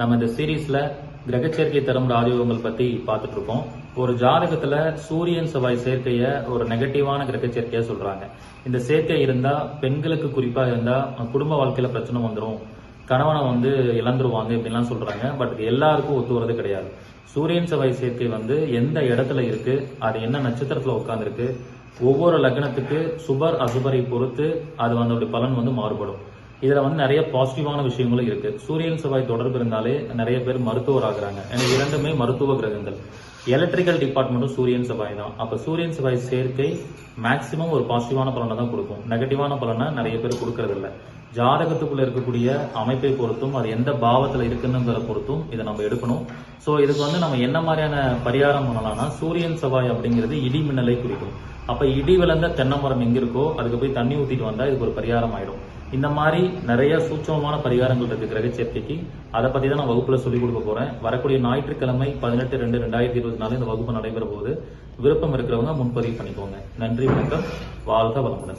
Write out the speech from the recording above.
நம்ம இந்த சீரீஸ்ல கிரகச்சேர்க்கை தரும் ராஜயோகங்கள் பத்தி பார்த்துட்டு இருக்கோம் ஒரு ஜாதகத்துல சூரியன் செவ்வாய் சேர்க்கைய ஒரு நெகட்டிவான கிரகச்சேர்க்கையா சொல்றாங்க. இந்த சேர்க்கை இருந்தா பெண்களுக்கு குறிப்பா இருந்தா குடும்ப வாழ்க்கையில பிரச்சனை வந்துடும் கணவனை வந்து இழந்துருவாங்க இப்படிலாம் சொல்றாங்க. பட் எல்லாருக்கும் ஒத்து வரது கிடையாது. சூரியன் செவ்வாய் சேர்க்கை வந்து எந்த இடத்துல இருக்கு அது என்ன நட்சத்திரத்துல உட்காந்துருக்கு ஒவ்வொரு லக்னத்துக்கு சுபர் அசுபரை பொறுத்து அது வந்து பலன் வந்து மாறுபடும். இதுல வந்து நிறைய பாசிட்டிவான விஷயங்களும் இருக்கு. சூரியன் செவ்வாய் தொடர்பு இருந்தாலே நிறைய பேர் மருத்துவர் ஆகுறாங்க ஏன்னா இரண்டுமே மருத்துவ கிரகங்கள். எலக்ட்ரிக்கல் டிபார்ட்மெண்ட்டும் சூரியன் செவ்வாய் தான். அப்ப சூரியன் செவ்வாய் சேர்க்கை மேக்சிமம் ஒரு பாசிட்டிவான பலனை தான் கொடுக்கும். நெகட்டிவான பலனை நிறைய பேர் கொடுக்கறது இல்ல. ஜாதகத்துக்குள்ள இருக்கக்கூடிய அமைப்பை பொறுத்தும் அது எந்த பாவத்துல இருக்குன்னுங்கிற பொறுத்தும் இதை நம்ம எடுக்கணும். சோ இதுக்கு வந்து நம்ம என்ன மாதிரியான பரிகாரம் பண்ணலாம்னா சூரியன் செவ்வாய் அப்படிங்கிறது இடி மின்னலை குறிக்கும். அப்ப இடி விழுந்த தென்னை மரம் எங்க இருக்கோ அதுக்கு போய் தண்ணி ஊத்திட்டு வந்தா இதுக்கு ஒரு பரிகாரம் ஆயிடும். இந்த மாதிரி நிறைய சூட்சமமான பரிகாரங்கள் இருக்கு கிரக சேர்க்கைக்கு. அதை பத்தி தான் நான் வகுப்புல சொல்லிக் கொடுக்க போறேன். வரக்கூடிய ஞாயிற்றுக்கிழமை பதினெட்டு ரெண்டு ரெண்டாயிரத்தி இருபத்தி நாலு இந்த வகுப்பு நடைபெற போது விருப்பம் இருக்கிறவங்க முன்பதிவு பண்ணிக்கோங்க. நன்றி வணக்கம். வாழ்க வளமுடன்.